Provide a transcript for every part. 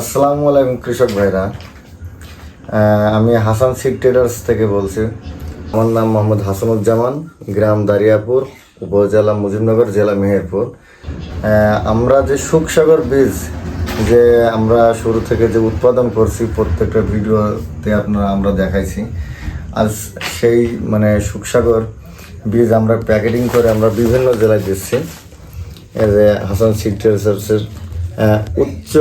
আসসালামু আলাইকুম কৃষক ভাইরা। আমি হাসান সিড ট্রেডার্স থেকে বলছি। আমার নাম মোহাম্মদ হাসানুজ্জামান, গ্রাম দারিয়াপুর, উপজেলা মুজিবনগর, জেলা মেহেরপুর। আমরা যে সুখসাগর বীজ, যে আমরা শুরু থেকে যে উৎপাদন করছি, প্রত্যেকটা ভিডিওতে আপনারা, আমরা দেখাইছি। আজ সেই মানে সুখসাগর বীজ আমরা প্যাকেটিং করে আমরা বিভিন্ন জেলায় দিচ্ছি। যে হাসান সিড ট্রেডার্সের উচ্চ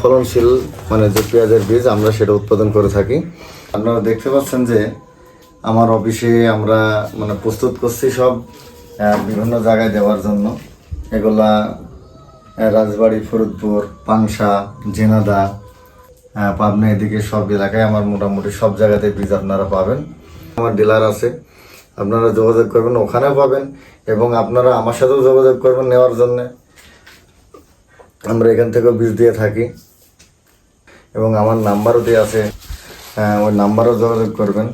ফলনশীল মানে যে পেঁয়াজের বীজ আমরা সেটা উৎপাদন করে থাকি। আপনারা দেখতে পাচ্ছেন যে আমার অফিসে আমরা মানে প্রস্তুত করছি সব বিভিন্ন জায়গায় দেওয়ার জন্য। এগুলা রাজবাড়ি, ফরিদপুর পাংশা জেনাদা পাবনা, এদিকে সব এলাকায় আমার মোটামুটি সব জায়গাতে বীজ আপনারা পাবেন। আমার ডিলার আছে, আপনারা যোগাযোগ করবেন, ওখানেও পাবেন এবং আপনারা আমার সাথেও যোগাযোগ করবেন নেওয়ার জন্যে। আমরা এখান থেকেও বীজ দিয়ে থাকি। এবং আমার নাম্বারও দিয়ে আছে। ওই নাম্বারও যোগাযোগ করবেন।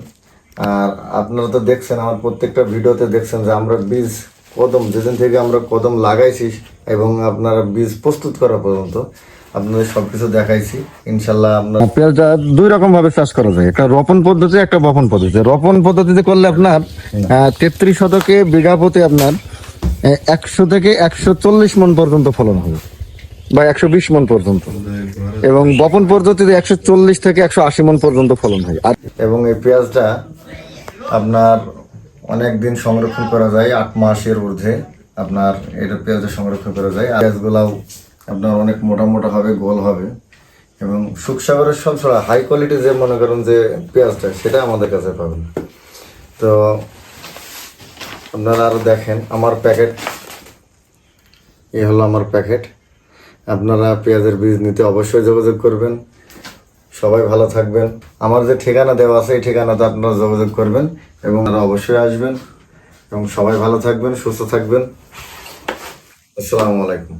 আর আপনারা তো দেখছেন আমার প্রত্যেকটা ভিডিওতে দেখছেন যে আমরা বীজ কদম যেদিন থেকে আমরা কদম লাগাইছি এবং আপনারা বীজ প্রস্তুত করা পর্যন্ত আপনাদের সবকিছু দেখাইছি। ইনশাল্লাহ আপনার পেঁয়াজটা দুই রকম ভাবে চাষ করা যায়। একটা রোপণ পদ্ধতি একটা বপন পদ্ধতি। রোপণ পদ্ধতিতে করলে আপনার তেত্রিশ শতকে বিঘা প্রতি আপনার একশো থেকে একশো চল্লিশ মন পর্যন্ত ফলন হবে। বা একশো বিশ মন পর্যন্ত। এবং বপন পদ্ধতিতে একশো চল্লিশ থেকে একশো আশি মন পর্যন্ত ফলন হয়। আর এবং এই পেঁয়াজটা আপনার অনেক দিন সংরক্ষণ করা যায়, আট মাসের ঊর্ধ্বে আপনার এটা পেঁয়াজটা সংরক্ষণ করা যায়। আর পেঁয়াজগুলাও আপনার অনেক মোটা মোটা হবে, গোল হবে। এবং সুখসাগরের সব ছড়া হাই কোয়ালিটি যে মনে করেন যে পেঁয়াজটা, সেটা আমাদের কাছে পাবেন। তো আপনারা আরও দেখেন, আমার প্যাকেট। এই হলো আমার প্যাকেট। আপনারা পেঁয়াজের বীজ নিতে অবশ্যই যোগাযোগ করবেন। সবাই ভালো থাকবেন। আমার যে ঠিকানা দেওয়া আছে, এই ঠিকানাতে আপনারা যোগাযোগ করবেন এবং আপনারা অবশ্যই আসবেন এবং সবাই ভালো থাকবেন, সুস্থ থাকবেন। আসসালামু আলাইকুম।